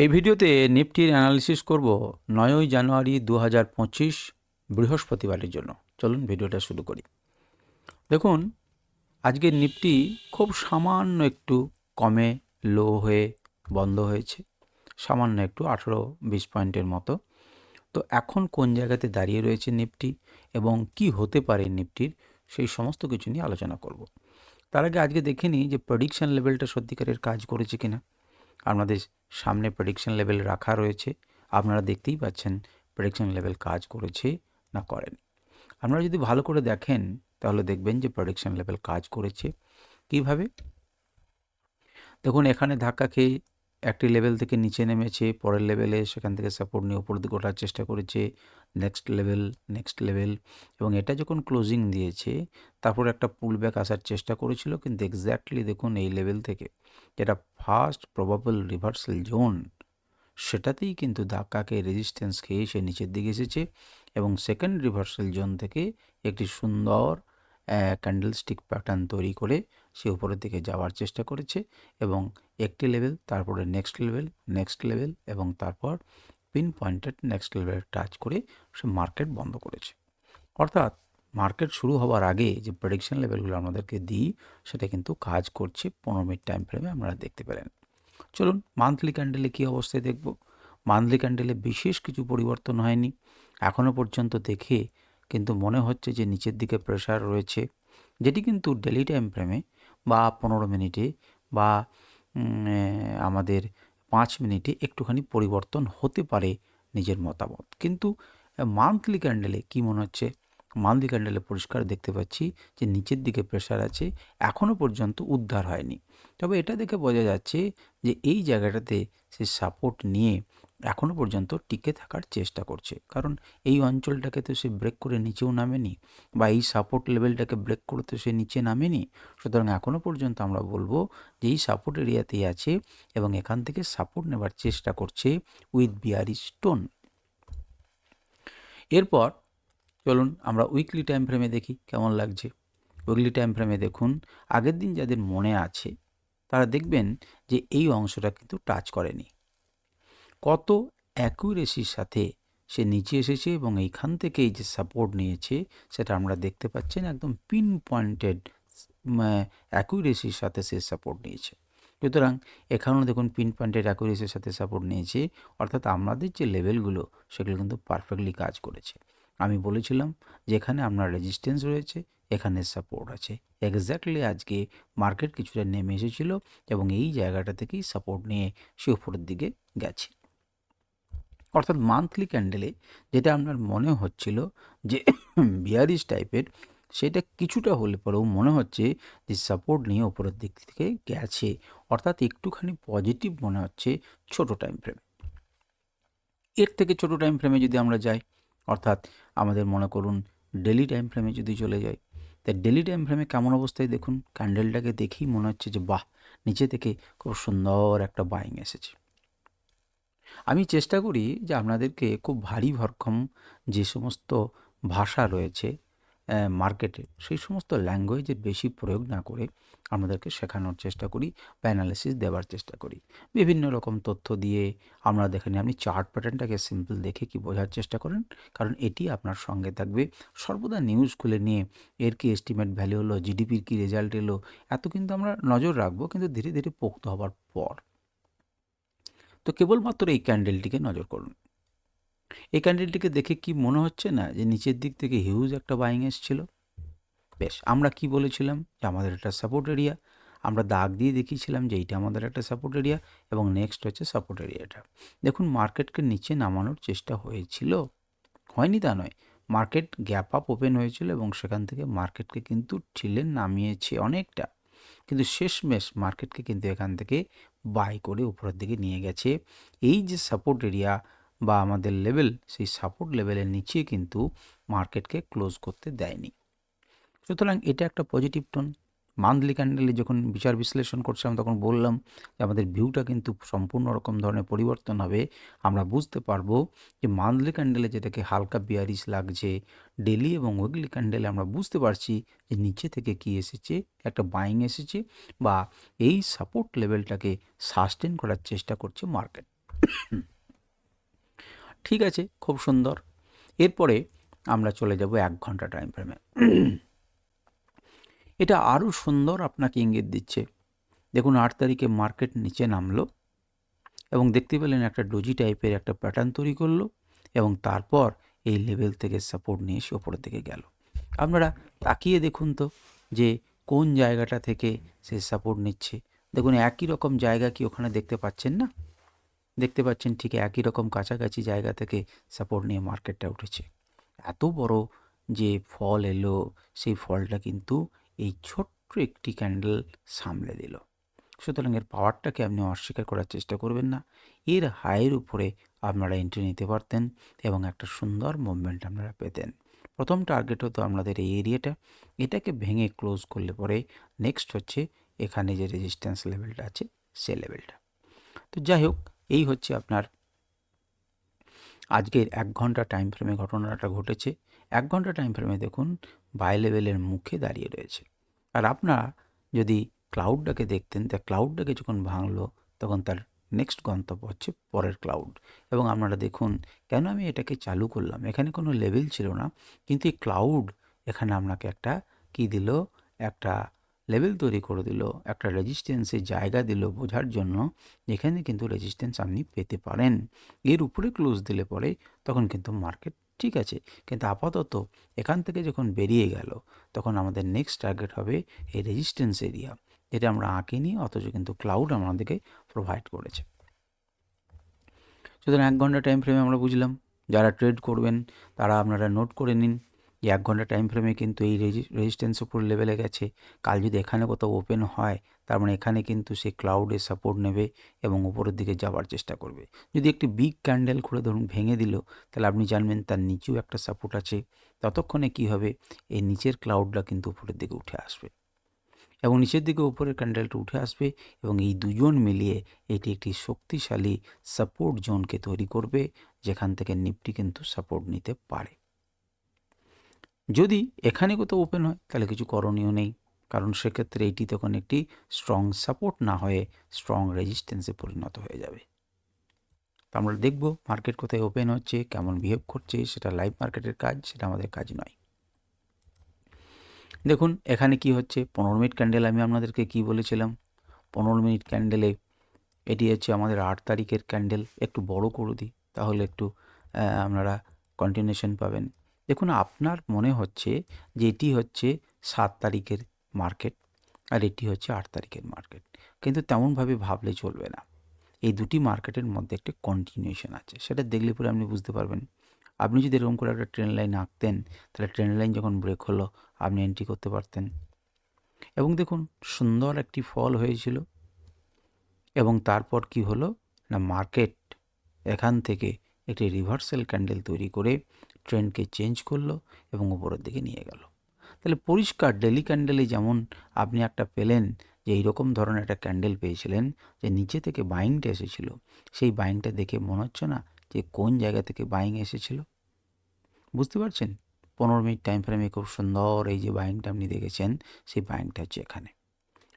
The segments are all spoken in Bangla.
এই ভিডিওতে নিফটির অ্যানালিসিস করব নয়ই জানুয়ারি দু হাজার পঁচিশ বৃহস্পতিবারের জন্য। চলুন ভিডিওটা শুরু করি। দেখুন আজকের নিফটি খুব সামান্য একটু কমে, লো হয়ে বন্ধ হয়েছে। সামান্য একটু আঠেরো বিশ পয়েন্টের মতো। তো এখন কোন জায়গাতে দাঁড়িয়ে রয়েছে নিফটি এবং কি হতে পারে নিফটির সেই সমস্ত কিছু নিয়ে আলোচনা করব। তার আগে আজকে দেখে নিই যে প্রেডিকশন লেভেলটা সত্যিকারের কাজ করেছে কিনা। আপনাদের সামনে প্রেডিকশন লেভেল রাখা রয়েছে। আপনারা দেখতেই পাচ্ছেন প্রেডিকশন লেভেল কাজ করেছে না করেন। আপনারা যদি ভালো করে দেখেন, তাহলে দেখবেন যে প্রেডিকশন লেভেল কাজ করেছে। কীভাবে? দেখুন, এখানে ধাক্কা খেয়ে একটি লেভেল থেকে নিচে নেমেছে, পরের লেভেলে সেখান থেকে সাপোর্ট নিয়ে উপর দিকে ওঠার চেষ্টা করেছে নেক্সট লেভেল নেক্সট লেভেল এবং এটা যখন ক্লোজিং দিয়েছে, তারপর একটা পুল ব্যাক আসার চেষ্টা করেছিল, কিন্তু এক্স্যাক্টলি দেখুন এই লেভেল থেকে যেটা ফার্স্ট প্রবাবল রিভার্সাল জোন সেটাতেই কিন্তু ধাক্কাকে রেজিস্ট্যান্স খেয়ে সে নিচের দিকে এসেছে এবং সেকেন্ড রিভার্সাল জোন থেকে একটি সুন্দর ক্যান্ডেলস্টিক প্যাটার্ন তৈরি করে সে উপরের দিকে যাওয়ার চেষ্টা করেছে এবং একটি লেভেল তারপরে নেক্সট লেভেল নেক্সট লেভেল এবং তারপর pin pointed next level touch করে সে মার্কেট বন্ধ করেছে। অর্থাৎ মার্কেট শুরু হওয়ার আগে যে প্রেডিকশন লেভেলগুলো আমাদেরকে দিই, সেটা কিন্তু কাজ করছে পনেরো মিনিট টাইম ফ্রেমে আপনারা দেখতে পেলেন। চলুন মান্থলি ক্যান্ডেলে কী অবস্থায় দেখব? মান্থলি ক্যান্ডেলে বিশেষ কিছু পরিবর্তন হয়নি। এখনও পর্যন্ত দেখে কিন্তু মনে হচ্ছে যে নিচের দিকে প্রেশার রয়েছে, যেটি কিন্তু ডেলি টাইম ফ্রেমে বা পনেরো মিনিটে বা আমাদের পাঁচ মিনিটে একটুখানি পরিবর্তন হতে পারে নিজের মতামত। কিন্তু মান্থলি ক্যান্ডেলে কি মনে হচ্ছে? মান্থলি ক্যান্ডেলে পরিষ্কার দেখতে পাচ্ছি যে নিচের দিকে প্রেশার আছে এখনও পর্যন্ত উদ্ধার হয়নি। তবে এটা দেখে বোঝা যাচ্ছে যে এই জায়গাটাতে সে সাপোর্ট নিয়ে এখনও পর্যন্ত টিকে থাকার চেষ্টা করছে। কারণ এই অঞ্চলটাকে তো সে ব্রেক করে নিচেও নামেনি বা এই সাপোর্ট লেভেলটাকে ব্রেক করে তো সে নিচে নামেনি। সুতরাং এখনও পর্যন্ত আমরা বলব যে এই সাপোর্ট এরিয়াতেই আছে এবং এখান থেকে সাপোর্ট নেবার চেষ্টা করছে উইথ বিয়ারি স্টোন এরপর চলুন আমরা উইকলি টাইম ফ্রেমে দেখি কেমন লাগছে। উইকলি টাইম ফ্রেমে দেখুন, আগের দিন যাদের মনে আছে, তারা দেখবেন যে এই অংশটা কিন্তু টাচ করেনি। কত অ্যাকুরেসির সাথে সে নিচে এসেছে এবং এইখান থেকে এই যে সাপোর্ট নিয়েছে, সেটা আমরা দেখতে পাচ্ছেন একদম পিন পয়েন্টেড অ্যাকুরেসির সাথে সে সাপোর্ট নিয়েছে। সুতরাং এখানেও দেখুন পিন পয়েন্টেড অ্যাকুরেসির সাথে সাপোর্ট নিয়েছে, অর্থাৎ আমাদের যে লেভেলগুলো, সেগুলো কিন্তু পারফেক্টলি কাজ করেছে। আমি বলেছিলাম যে এখানে আপনার রেজিস্ট্যান্স রয়েছে, এখানে সাপোর্ট আছে। এক্স্যাক্টলি আজকে মার্কেট কিছুটা নেমে এসেছিল এবং এই জায়গাটা থেকেই সাপোর্ট নিয়ে সে উপরের দিকে গেছে। অর্থাৎ মান্থলি ক্যান্ডেলে যেটা আপনার মনে হচ্ছিল যে বিয়ারিশ টাইপের সেটা কিছুটা হলে পরেও মনে হচ্ছে যে সাপোর্ট নিয়ে ওপরের দিক থেকে গেছে। অর্থাৎ একটুখানি পজিটিভ মনে হচ্ছে ছোট টাইম ফ্রেমে এর থেকে ছোট টাইম ফ্রেমে যদি আমরা যাই, অর্থাৎ আমাদের মনে করুন ডেলি টাইম ফ্রেমে যদি চলে যাই, তা ডেলি টাইম ফ্রেমে কেমন অবস্থায় দেখুন? ক্যান্ডেলটাকে দেখেই মনে হচ্ছে যে, বাহ! নিচে থেকে খুব সুন্দর একটা বাইং এসেছে। আমি চেষ্টা করি যে আপনাদেরকে খুব ভারী ভরকম যে সমস্ত ভাষা রয়েছে মার্কেটে, সেই সমস্ত ল্যাঙ্গুয়েজের বেশি প্রয়োগ না করে আমাদেরকে শেখানোর চেষ্টা করি, বা অ্যানালিসিস দেওয়ার চেষ্টা করি। বিভিন্ন রকম তথ্য দিয়ে আমরা দেখে নিই। আপনি চার্ট প্যাটার্নটাকে সিম্পল দেখে কি বোঝার চেষ্টা করেন? কারণ এটি আপনার সঙ্গে থাকবে। সর্বদা নিউজ খুলে নিয়ে এর কি এস্টিমেট ভ্যালু হলো জিডিপির কি রেজাল্ট এলো, এত কিন্তু আমরা নজর রাখব, কিন্তু ধীরে ধীরে পোক্ত হবার পর। তো কেবলমাত্র এই ক্যান্ডেলটিকে নজর করুন। এই ক্যান্ডেলটিকে দেখে কি মনে হচ্ছে না যে নিচের দিক থেকে হিউজ একটা বাইং এসছিল? বেশ, আমরা কি বলেছিলাম যে আমাদের একটা সাপোর্ট এরিয়া আমরা দাগ দিয়ে দেখিয়েছিলাম যে এইটা আমাদের একটা সাপোর্ট এরিয়া এবং নেক্সট হচ্ছে সাপোর্ট এরিয়াটা দেখুন মার্কেটকে নিচে নামানোর চেষ্টা হয়েছিল। হয়নি তা নয় মার্কেট গ্যাপ আপ ওপেন হয়েছিল এবং সেখান থেকে মার্কেটকে কিন্তু ঠিলে নামিয়েছে অনেকটা। কিন্তু শেষমেশ মার্কেটকে কিন্তু এখান থেকে বাই করে উপরের দিকে নিয়ে গেছে। এই যে সাপোর্ট এরিয়া বা আমাদের লেভেল সেই সাপোর্ট লেভেলের নিচে কিন্তু মার্কেটকে ক্লোজ করতে দেয়নি। সুতরাং এটা একটা পজিটিভ টোন মান্থলি ক্যান্ডেলে যখন বিচার বিশ্লেষণ করছিলাম তখন বললাম যে আমাদের ভিউটা কিন্তু সম্পূর্ণ রকম ধরনের পরিবর্তন হবে। আমরা বুঝতে পারব যে মান্থলি ক্যান্ডেলে যেটাকে হালকা বিয়ারিশ লাগছে, ডেলি এবং উইকলি ক্যান্ডেলে আমরা বুঝতে পারছি যে নিচে থেকে কি এসেছে, একটা বাইং এসেছে বা এই সাপোর্ট লেভেলটাকে সাস্টেন করার চেষ্টা করছে মার্কেট। ঠিক আছে, খুব সুন্দর। এরপরে আমরা চলে যাব এক ঘণ্টা টাইম ফ্রেমে। এটা আরও সুন্দর আপনাকে ইঙ্গিত দিচ্ছে। দেখুন, আট তারিখে মার্কেট নিচে নামলো এবং দেখতে পেলেন একটা ডোজি টাইপের একটা প্যাটার্ন তৈরি করল এবং তারপর এই লেভেল থেকে সাপোর্ট নিয়ে এসে ওপরের দিকে গেল। আপনারা তাকিয়ে দেখুন তো যে কোন জায়গাটা থেকে সে সাপোর্ট নিচ্ছে। দেখুন, একই রকম জায়গা কি ওখানে দেখতে পাচ্ছেন না? দেখতে পাচ্ছেন ঠিক একই রকম কাছাকাছি জায়গা থেকে সাপোর্ট নিয়ে মার্কেটটা উঠেছে। এত বড় যে ফল এলো, সেই ফলটা কিন্তু এই ছোট্ট একটি ক্যান্ডেল সামলে দিল। সুতরাং এর পাওয়ারটাকে আপনি অস্বীকার করার চেষ্টা করবেন না। এর হাইয়ের উপরে আপনারা এন্ট্রি নিতে পারতেন এবং একটা সুন্দর মুভমেন্ট আপনারা পেতেন। প্রথম টার্গেট হতো আপনাদের এই এরিয়াটা এটাকে ভেঙে ক্লোজ করলে পরে নেক্সট হচ্ছে এখানে যে রেজিস্ট্যান্স লেভেলটা আছে সে লেভেলটা তো যাই হোক, এই হচ্ছে আপনার আজকের এক ঘণ্টা টাইম ফ্রেমে ঘটনাটা ঘটেছে। এক ঘণ্টা টাইম ফ্রেমে দেখুন বাই লেভেলের মুখে দাঁড়িয়ে রয়েছে। আর আপনারা যদি ক্লাউডটাকে দেখতেন, তা ক্লাউডটাকে যখন ভাঙলো, তখন তার নেক্সট গন্তব্য হচ্ছে পরের ক্লাউড এবং আপনারা দেখুন, কেন আমি এটাকে চালু করলাম? এখানে কোনো লেভেল ছিল না, কিন্তু এই ক্লাউড এখানে আপনাকে একটা কি দিল? একটা লেভেল তৈরি করে দিল, একটা রেজিস্ট্যান্সের জায়গা দিল বোঝার জন্য, যেখানে কিন্তু রেজিস্ট্যান্স আপনি পেতে পারেন। এর উপরে ক্লোজ দিলে পরে তখন কিন্তু মার্কেট ঠিক আছে। কিন্তু আপাতত এখান থেকে যখন বেরিয়ে গেল, তখন আমাদের নেক্সট টার্গেট হবে এই রেজিস্ট্যান্স এরিয়া যেটা আমরা আঁকিনি অথচ কিন্তু ক্লাউড আমাদেরকে প্রোভাইড করেছে। সুতরাং এক ঘণ্টা টাইম ফ্রেমে আমরা বুঝলাম, যারা ট্রেড করবেন, তারা আপনারা নোট করে নিন। যে এক ঘণ্টা টাইম ফ্রেমে কিন্তু এই রেজিস্ট্যান্স উপর লেভেলে গেছে। কাল যদি এখানে কোথাও ওপেন হয়, তার মানে এখানে কিন্তু সে ক্লাউডে সাপোর্ট নেবে এবং উপরের দিকে যাওয়ার চেষ্টা করবে। যদি একটি বিগ ক্যান্ডেল খুলে ধরুন, ভেঙে দিল, তাহলে আপনি জানবেন তার নিচেও একটা সাপোর্ট আছে। ততক্ষণে কি হবে? এই নিচের ক্লাউডটা কিন্তু উপরের দিকে উঠে আসবে। এবং নিচের দিকে উপরের ক্যান্ডেলটা উঠে আসবে এবং এই দুজন মিলিয়ে এটি একটি শক্তিশালী সাপোর্ট জোনকে তৈরি করবে, যেখান থেকে নিফটি কিন্তু সাপোর্ট নিতে পারে। যদি এখানে কোথাও ওপেন হয়, তাহলে কিছু করণীয় নেই। কারণ সেক্ষেত্রে এটি তখন একটি স্ট্রং সাপোর্ট না হয়ে স্ট্রং রেজিস্ট্যান্সে পরিণত হয়ে যাবে। তো আমরা দেখব মার্কেট কোথায় ওপেন হচ্ছে, কেমন বিহেভ করছে, সেটা লাইভ মার্কেটের কাজ, সেটা আমাদের কাজ নয়। দেখুন, এখানে কি হচ্ছে? পনেরো মিনিট ক্যান্ডেল আমি আপনাদেরকে কি বলেছিলাম? পনেরো মিনিট ক্যান্ডেলে এটি হচ্ছে আমাদের আট তারিখের ক্যান্ডেল একটু বড় করে দিই, তাহলে একটু আপনারা কন্টিনিউশন পাবেন। দেখুন, আপনার মনে হচ্ছে যে এটি হচ্ছে সাত তারিখের মার্কেট আর এটি হচ্ছে আট তারিখের মার্কেট। কিন্তু তেমনভাবে ভাবলে চলবে না। এই দুটি মার্কেটের মধ্যে একটা কন্টিনিউশন আছে। সেটা দেখলে পরে আপনি বুঝতে পারবেন। আপনি যদি এরকম করে একটা ট্রেন লাইন আঁকতেন, তাহলে ট্রেন লাইন যখন ব্রেক হলো, আপনি এন্ট্রি করতে পারতেন। এবং দেখুন, সুন্দর একটি ফল হয়েছিল। এবং তারপর কি হলো? না মার্কেট এখান থেকে একটি রিভার্সাল ক্যান্ডেল তৈরি করে ট্রেন্ডকে চেঞ্জ করল এবং উপরের দিকে নিয়ে গেল। তাহলে পরিষ্কার ডেলি ক্যান্ডেলে যেমন আপনি একটা পেলেন যে এইরকম ধরনের একটা ক্যান্ডেল পেয়েছিলেন যে নিচে থেকে বাইংটা এসেছিল, সেই বাইংটা দেখে মনে হচ্ছে না যে কোন জায়গা থেকে বাইং এসেছিল? বুঝতে পারছেন? পনেরো মিনিট টাইম ফ্রেমে খুব সুন্দর এই যে বাইংটা আপনি দেখেছেন, সেই বাইংটা হচ্ছে এখানে।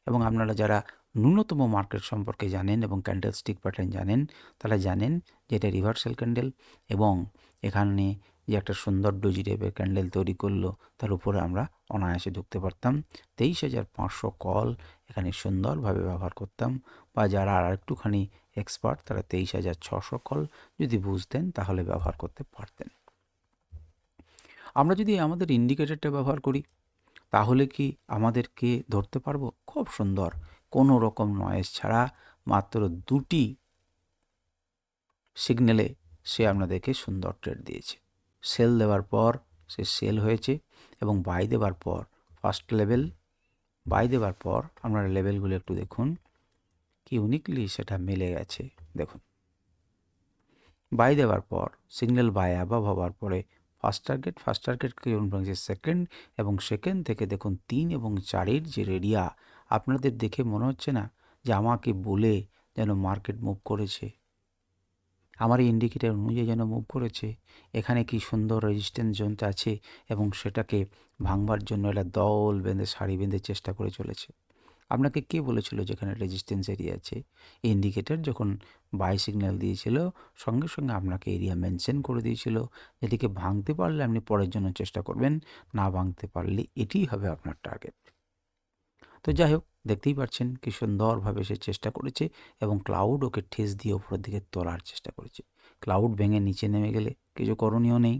এবং আপনারা যারা ন্যূনতম মার্কেট সম্পর্কে জানেন এবং ক্যান্ডেল স্টিক প্যাটার্ন জানেন, তারা জানেন যে এটা রিভার্সাল ক্যান্ডেল এবং এখানে যে একটা সুন্দর ডোজি টাইপের ক্যান্ডেল তৈরি করল, তার উপরে আমরা অনায়াসে ঢুকতে পারতাম। তেইশ হাজার পাঁচশো কল এখানে সুন্দরভাবে ব্যবহার করতাম বা যারা আর একটুখানি এক্সপার্ট তারা তেইশ হাজার ছশো কল যদি বুঝতেন, তাহলে ব্যবহার করতে পারতেন। আমরা যদি আমাদের ইন্ডিকেটরটা ব্যবহার করি, তাহলে কি আমাদেরকে ধরতে পারব? খুব সুন্দর। কোনো রকম নয়েজ ছাড়া মাত্র দুটি সিগন্যালে সে আপনাদেরকে সুন্দর ট্রেড দিয়েছে। সেল দেওয়ার পর সে সেল হয়েছে এবং বাই দেওয়ার পর ফার্স্ট লেভেল বাই দেওয়ার পর আপনারা লেভেলগুলো একটু দেখুন, কি ইউনিকলি সেটা মিলে গেছে, দেখুন। বাই দেওয়ার পর সিগন্যাল বাই অ্যাবাভ হওয়ার পরে ফার্স্ট টার্গেট ফার্স্ট টার্গেট কেমন ভাঙছে সেকেন্ড এবং সেকেন্ড থেকে দেখুন তিন এবং চারের যে রেডিয়া আপনাদের দেখে মনে হচ্ছে না যে আমাকে বলে যেন মার্কেট মুভ করেছে? আমার এই ইন্ডিকেটার অনুযায়ী যেন মুভ করেছে, এখানে কি সুন্দর রেজিস্ট্যান্স জোনটা আছে এবং সেটাকে ভাঙবার জন্য এটা দল বেঁধে শাড়ি বেঁধে চেষ্টা করে চলেছে। আপনাকে কে বলেছিল যেখানে রেজিস্ট্যান্স এরিয়া আছে? ইন্ডিকেটার যখন বাই সিগন্যাল দিয়েছিল, সঙ্গে সঙ্গে আপনাকে এরিয়া মেনশন করে দিয়েছিল, এটিকে ভাঙতে পারলে আপনি পরের জন্য চেষ্টা করবেন, না ভাঙতে পারলে এটিই হবে আপনার টার্গেট তো যাই হোক দেখতেই পাচ্ছেন কি সুন্দরভাবে সে চেষ্টা করেছে এবং ক্লাউড ওকে ঠেস দিয়ে ওপরের দিকে তোলার চেষ্টা করেছে। ক্লাউড ভেঙে নিচে নেমে গেলে কিছু করণীয় নেই।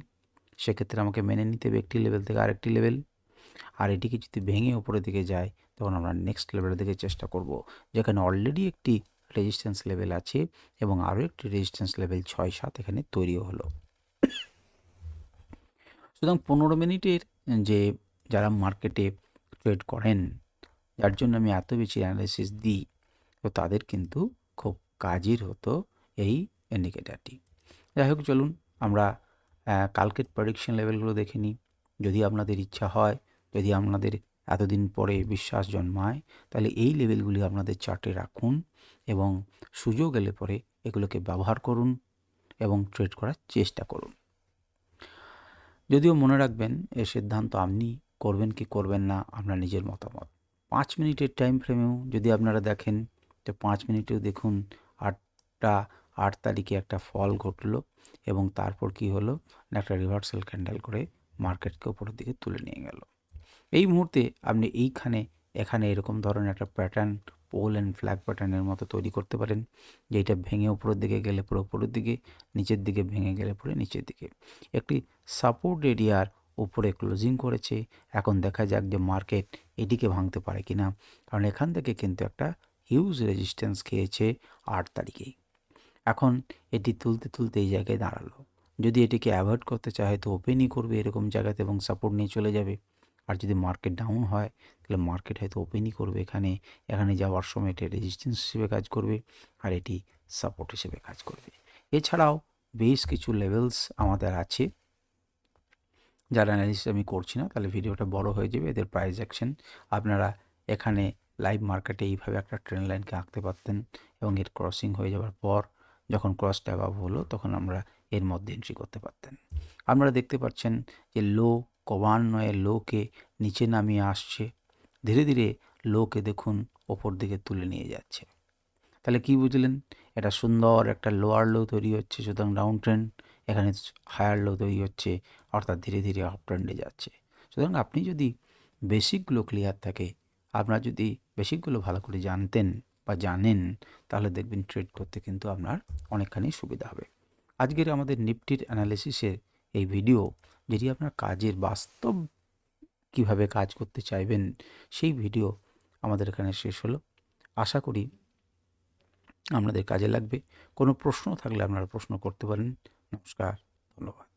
সেক্ষেত্রে আমাকে মেনে নিতে হবে একটি লেভেল থেকে আরেকটি লেভেল আর এটিকে যদি ভেঙে ওপরের দিকে যায়, তখন আমরা নেক্সট লেভেলের দিকে চেষ্টা করব, যেখানে অলরেডি একটি রেজিস্ট্যান্স লেভেল আছে এবং আরও একটি রেজিস্ট্যান্স লেভেল ছয় সাত এখানে তৈরিও হলো। সুতরাং পনেরো মিনিটের যে যারা মার্কেটে ট্রেড করেন যার জন্য আমি এত বেশি অ্যানালিসিস দিই, তো তাদের কিন্তু খুব কাজের হতো এই ইন্ডিকেটারটি যাই হোক, চলুন আমরা কালকের প্রেডিকশন লেভেলগুলো দেখে নিই। যদি আপনাদের ইচ্ছা হয়, যদি আপনাদের এতদিন পরে বিশ্বাস জন্মায়, তাহলে এই লেভেলগুলি আপনাদের চার্টে রাখুন এবং সুযোগ এলে পরে এগুলোকে ব্যবহার করুন এবং ট্রেড করার চেষ্টা করুন। যদিও মনে রাখবেন, এ সিদ্ধান্ত আপনি করবেন কি করবেন না, আপনার নিজের মতামত। পাঁচ মিনিটের টাইম ফ্রেমেও যদি আপনারা দেখেন তো পাঁচ মিনিটেও দেখুন আটটা আট তারিখে একটা ফল ঘটলো এবং তারপর কি হলো? একটা রিভার্সাল ক্যান্ডেল করে মার্কেটকে উপরের দিকে তুলে নিয়ে গেল। এই মুহূর্তে আপনি এইখানে, এখানে এরকম ধরনের একটা প্যাটার্ন পোল অ্যান্ড ফ্ল্যাগ প্যাটার্নের মতো তৈরি করতে পারেন যেটা ভেঙে উপরের দিকে গেলে পুরো উপরের দিকে, নিচের দিকে ভেঙে গেলে পুরো নিচের দিকে। একটি সাপোর্ট এরিয়ার উপরে ক্লোজিং করেছে। এখন দেখা যাক যে মার্কেট এটিকে ভাঙতে পারে কি না কারণ এখান থেকে কিন্তু একটা হিউজ রেজিস্ট্যান্স খেয়েছে আট তারিখেই। এখন এটি তুলতে তুলতে এই জায়গায় দাঁড়াল। যদি এটিকে অ্যাভয়েড করতে চায় তো ওপেনই করবে এরকম জায়গাতে এবং সাপোর্ট নিয়ে চলে যাবে। আর যদি মার্কেট ডাউন হয়, তাহলে মার্কেট হয়তো ওপেনই করবে এখানে। এখানে যাওয়ার সময় এটি রেজিস্ট্যান্স হিসেবে কাজ করবে আর এটি সাপোর্ট হিসেবে কাজ করবে। এছাড়াও বেশ কিছু লেভেলস আমাদের আছে। যার অ্যানালিসিস আমি করছি না, তাহলে ভিডিওটা বড় হয়ে যাবে। এদের প্রাইস অ্যাকশন আপনারা এখানে লাইভ মার্কেটে এইভাবে একটা ট্রেন লাইনকে আঁকতে পারতেন এবং এর ক্রসিং হয়ে যাওয়ার পর যখন ক্রসটা অ্যাভাব হলো, তখন আমরা এর মধ্যে এন্ট্রি করতে পারতেন। আপনারা দেখতে পাচ্ছেন যে লো ক্রমান্বয়ে লোকে নিচে নামিয়ে আসছে। ধীরে ধীরে লোকে দেখুন ওপর দিকে তুলে নিয়ে যাচ্ছে। তাহলে কি বুঝলেন? এটা সুন্দর একটা লোয়ার লো তৈরি হচ্ছে, সুতরাং ডাউন ট্রেন্ড এখানে হায়ার লো তৈরি হচ্ছে, অর্থাৎ ধীরে ধীরে আপ ট্রেন্ডে যাচ্ছে। সুতরাং আপনি যদি বেসিকগুলো ক্লিয়ার থাকে, আপনার যদি বেসিকগুলো ভালো করে জানতেন বা জানেন, তাহলে দেখবেন ট্রেড করতে কিন্তু আপনার অনেকখানি সুবিধা হবে। আজকের আমাদের নিফটির অ্যানালিসিসের এই ভিডিও যেটি আপনার কাজের বাস্তব কীভাবে কাজ করতে চাইবেন, সেই ভিডিও আমাদের এখানে শেষ হলো। আশা করি আপনাদের কাজে লাগবে। কোনো প্রশ্ন থাকলে আপনারা প্রশ্ন করতে পারেন। নমস্কার ধন্যবাদ